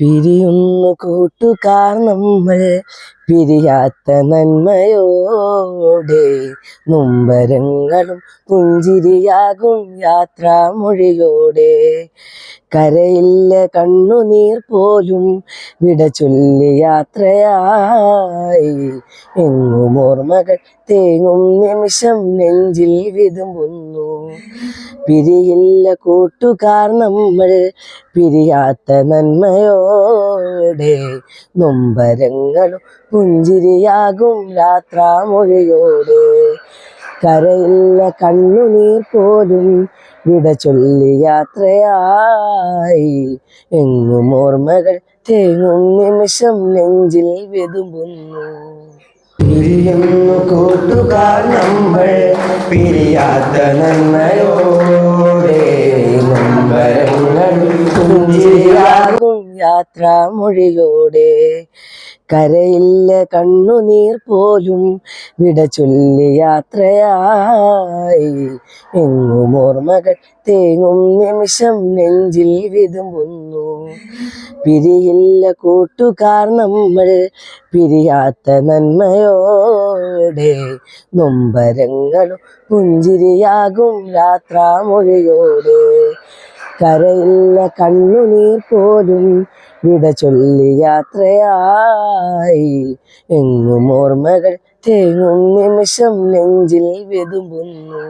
പിരിയുന്നു കൂട്ടുകാർ നമ്മൾ പിരിയാത്ത നന്മയോടെ. നൊമ്പരങ്ങളും പുഞ്ചിരിയാകും യാത്രാമൊഴിയോടെ. കരയില്ല കണ്ണുനീർ പോലും വിട ചൊല്ലി യാത്രയായി. എങ്ങും ഓർമ്മകൾ തേങ്ങും നിമിഷം നെഞ്ചിൽ വിതുമ്പുന്നു. പിരിയില്ല കൂട്ടുകാർ നമ്മൾ പിരിയാത്ത നന്മയോടെ നൊമ്പരങ്ങളും പുഞ്ചിരിയാകും യാത്രാമൊഴിയോടെ കരയില്ല കണ്ണുനീർ പോലും വിട ചൊല്ലി യാത്രയായി. എങ്ങും ഓർമ്മകൾ തേങ്ങും നിമിഷം നെഞ്ചിൽ വെതുമ്പുന്നു. പിരിയുന്നു കൂട്ടുകാർ നമ്മൾ പിരിയാത്ത നന്മയോടെ യാത്രാമൊഴിയോടെ കരയില്ല കണ്ണുനീർ പോലും വിട ചൊല്ലി യാത്രയായി. എങ്ങും ഓർമ്മകൾ തേങ്ങും നിമിഷം നെഞ്ചിൽ വിതുമ്പുന്നു. പിരിയില്ല കൂട്ടുകാർ നമ്മൾ പിരിയാത്ത നന്മയോടെ നൊമ്പരങ്ങളും പുഞ്ചിരിയാകും യാത്രാമൊഴിയോടെ. കരയില്ല കണ്ണുനീർ പോലും വിട ചൊല്ലി യാത്രയായി. എങ്ങും ഓർമ്മകൾ തേങ്ങും നിമിഷം നെഞ്ചിൽ വെതുമ്പുന്നു.